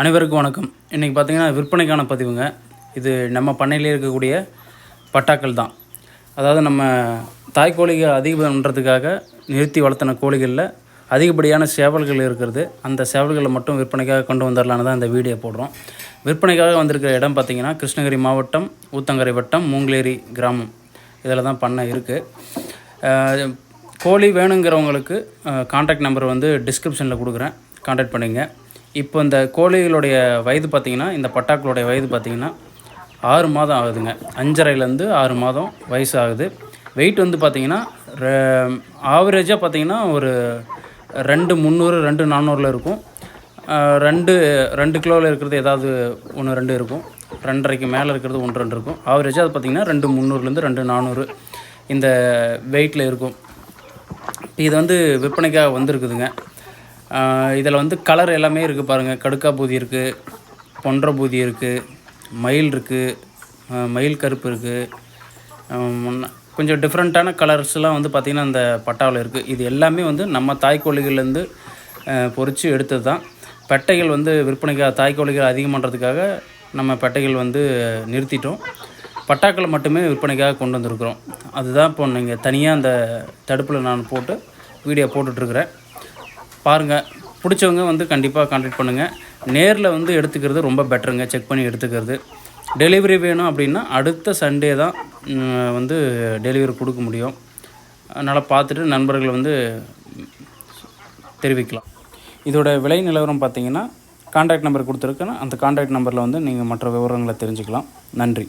அனைவருக்கும் வணக்கம். இன்றைக்கி பார்த்தீங்கன்னா விற்பனைக்கான பதிவுங்க. இது நம்ம பண்ணையிலே இருக்கக்கூடிய பட்டாக்கள் தான். அதாவது நம்ம தாய் கோழிகள் பண்ணுறதுக்காக நிறுத்தி வளர்த்தின கோழிகளில் அதிகப்படியான சேவல்கள் இருக்கிறது. அந்த சேவல்களை மட்டும் விற்பனைக்காக கொண்டு வந்துடலான்னு தான் இந்த வீடியோ போடுறோம். விற்பனைக்காக வந்திருக்கிற இடம் பார்த்திங்கன்னா கிருஷ்ணகிரி மாவட்டம் ஊத்தங்கரை வட்டம் மூங்கிலேரி கிராமம். இதில் தான் பண்ணை இருக்குது கோழி வேணுங்கிறவங்களுக்கு காண்டாக்ட் நம்பர் வந்து டிஸ்கிரிப்ஷனில் கொடுக்குறேன். காண்டாக்ட் பண்ணிங்க இப்போ இந்த கோழிகளுடைய வயது பார்த்திங்கன்னா இந்த பட்டாக்களுடைய வயது பார்த்திங்கன்னா ஆறு மாதம் ஆகுதுங்க. அஞ்சரைலேருந்து ஆறு மாதம் வயசு ஆகுது. வெயிட் வந்து பார்த்திங்கன்னா ஆவரேஜாக பார்த்திங்கன்னா ஒரு ரெண்டு முந்நூறு ரெண்டு நானூறில் இருக்கும். ரெண்டு ரெண்டு கிலோவில் இருக்கிறது ஏதாவது ஒன்று ரெண்டு இருக்கும். ரெண்டரைக்கு மேலே இருக்கிறது ஒன்று ரெண்டு இருக்கும். ஆவரேஜாக அது பார்த்திங்கன்னா ரெண்டு முந்நூறுலேருந்து ரெண்டு நானூறு இந்த வெயிட்டில் இருக்கும். இது வந்து விற்பனைக்காக வந்திருக்குதுங்க. இதில் வந்து கலர் எல்லாமே இருக்குது பாருங்கள் கடுக்கா பூதி இருக்குது பொன்ற பூதி இருக்குது மயில் இருக்குது மயில் கருப்பு இருக்குது கொஞ்சம் டிஃப்ரெண்ட்டான கலர்ஸ்லாம் வந்து பார்த்திங்கன்னா அந்த பட்டாவில் இருக்குது இது எல்லாமே வந்து நம்ம தாய்க்கோழிகள்லேருந்து பொறிச்சு எடுத்தது தான். பெட்டைகள் வந்து விற்பனைக்காக தாய்க்கோழிகள் அதிகம் பண்ணுறதுக்காக நம்ம பெட்டைகள் வந்து நிறுத்திட்டோம். பட்டாக்களை மட்டுமே விற்பனைக்காக கொண்டு வந்திருக்கிறோம். அதுதான் இப்போ நீங்கள் தனியாக அந்த தடுப்பில் நான் போட்டு வீடியோ போட்டுட்ருக்குறேன் பாருங்கள் பிடிச்சவங்க வந்து கண்டிப்பாக கான்டாக்ட் பண்ணுங்கள் நேரில் வந்து எடுத்துக்கிறது ரொம்ப பெட்டருங்க செக் பண்ணி எடுத்துக்கிறது. டெலிவரி வேணும் அப்படின்னா அடுத்த சண்டே தான் வந்து டெலிவரி கொடுக்க முடியும். அதனால் பார்த்துட்டு நண்பர்கள் வந்து தெரிவிக்கலாம். இதோட விலை நிலவரம் பார்த்தீங்கன்னா காண்டாக்ட் நம்பர் கொடுத்துருக்கேன். அந்த காண்டாக்ட் நம்பரில் வந்து நீங்கள் மற்ற விவரங்களை தெரிஞ்சுக்கலாம். நன்றி.